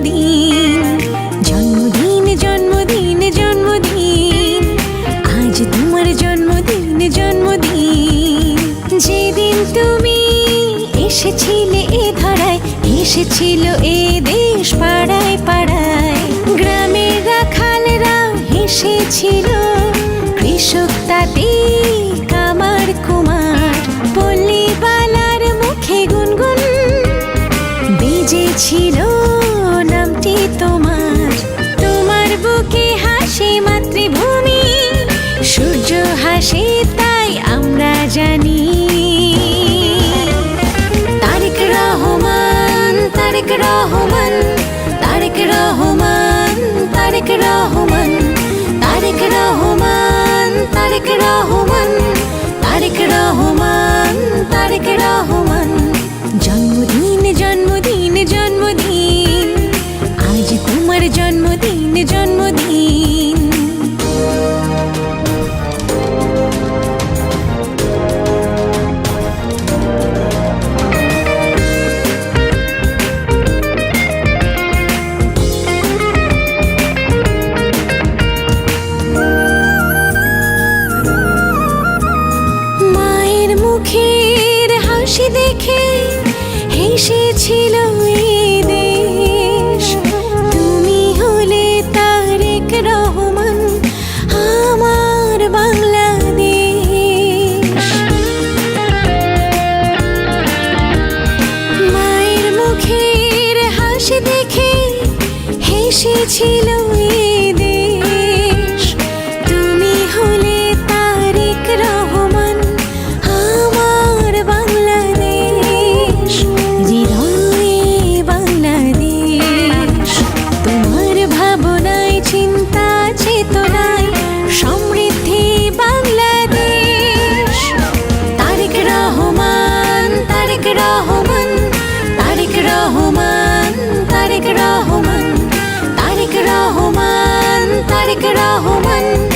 জন্মদিন জন্মদিন জন্মদিন জন্মদিন। আজ তোমার জন্মদিন জন্মদিন। যেদিন তুমি এসেছিলে এ ধরায়, এসেছিল এ দেশ পাড়ায় পাড়ায়। গ্রামের রাখালরা হেসেছিল, কৃষক তাতে কামার কুমার। পল্লীবালার মুখে গুনগুন বেজেছিল হাসে তাই আমরা জানি। তারেক রহমান তারেক রহমান তারেক রহমান তারেক রহমান তারেক রহমান তারেক রহমান তারেক রহমান তারেক রহমান। জন্মদিন জন্মদিন জন্মদিন, আজ তোমার জন্মদিন জন্মদিন। হেসেছিল এই দেশ তুমি হলে রহমান, আমার বাংলাদেশ। তোমার ভাবনায়, চিন্তা চেতনায় সমৃদ্ধি বাংলাদেশ। রহমান, তারেক রহমান রহমান। कार्यकड़ा हो मन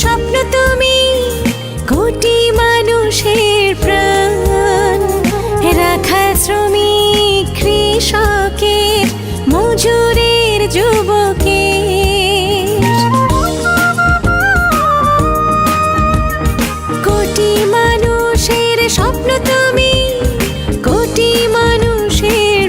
স্বপ্ন তুমি কোটি মানুষের প্রাণ। রাখা শ্রমিক কৃষকের মজুরের স্বপ্ন তুমি কোটি মানুষের